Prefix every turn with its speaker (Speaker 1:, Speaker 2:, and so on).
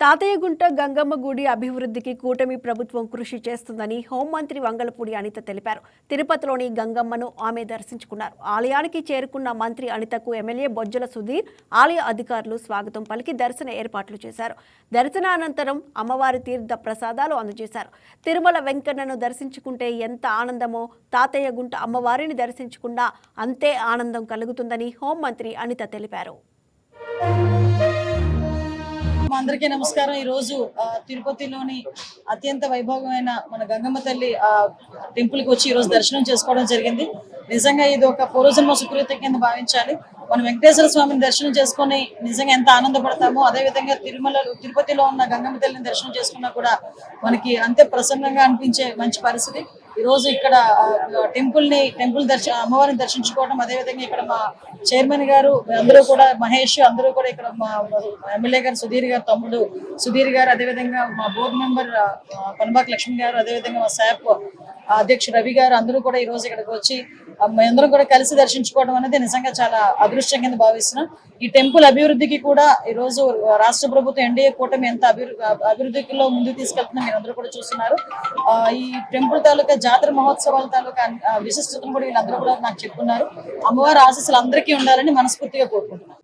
Speaker 1: తాతయ్యగుంట గంగమ్మ గుడి అభివృద్ధికి కూటమి ప్రభుత్వం కృషి చేస్తుందని హోంమంత్రి వంగలపూడి అనిత తెలిపారు. తిరుపతిలోని గంగమ్మను ఆమె దర్శించుకున్నారు. ఆలయానికి చేరుకున్న మంత్రి అనితకు ఎమ్మెల్యే బొజ్జల సుధీర్ ఆలయ అధికారులు స్వాగతం పలికి దర్శన ఏర్పాట్లు చేశారు. దర్శనానంతరం అమ్మవారి తీర్థ ప్రసాదాలు అందజేశారు. తిరుమల వెంకన్నను దర్శించుకుంటే ఎంత ఆనందమో తాతయ్యగుంట అమ్మవారిని దర్శించుకున్నా అంతే ఆనందం కలుగుతుందని హోంమంత్రి అనిత తెలిపారు.
Speaker 2: అందరికీ నమస్కారం. ఈ రోజు తిరుపతిలోని అత్యంత వైభవమైన మన గంగమ్మ తల్లి ఆ టెంపుల్కి వచ్చి ఈ రోజు దర్శనం చేసుకోవడం జరిగింది. నిజంగా ఇది ఒక పూర్వజన్మ సుకృత కింద భావించాలి. మనం వెంకటేశ్వర స్వామిని దర్శనం చేసుకొని నిజంగా ఎంత ఆనందపడతామో అదే విధంగా తిరుమల తిరుపతిలో ఉన్న గంగమ్మ తల్లిని దర్శనం చేసుకున్నా కూడా మనకి అంతే ప్రసన్నంగా అనిపించే మంచి పరిస్థితి. ఈ రోజు ఇక్కడ టెంపుల్ని టెంపుల్ దర్శ అమ్మవారిని దర్శించుకోవడం అదే విధంగా ఇక్కడ మా చైర్మన్ గారు అందరూ కూడా మహేష్ అందరూ కూడా ఇక్కడ మా ఎమ్మెల్యే గారు సుధీర్ గారు తమ్ముడు సుధీర్ గారు అదే విధంగా మా బోర్డు మెంబర్ పనబాక్ లక్ష్మి గారు అదే విధంగా మా శాప్ అధ్యక్షుడు రవి గారు అందరూ కూడా ఈ రోజు ఇక్కడికి వచ్చి ఆ, మేమందరం కూడా కలిసి దర్శించుకోవడం అనేది నిజంగా చాలా అదృష్టం కింద భావిస్తున్నాం. ఈ టెంపుల్ అభివృద్ధికి కూడా ఈ రోజు రాష్ట్ర ప్రభుత్వం ఎన్డీఏ కూటమి ఎంత అభివృద్ధి అభివృద్ధిలో ముందుకు తీసుకెళ్తున్నా మీరు అందరూ కూడా చూస్తున్నారు. ఈ టెంపుల్ తాలూకా జాతర మహోత్సవాల తాలూకా విశిష్టతను కూడా వీళ్ళందరూ కూడా నాకు చెప్పున్నారు. అమ్మవారి ఆశీస్సులు అందరికీ ఉండాలని మనస్ఫూర్తిగా కోరుకుంటున్నాను.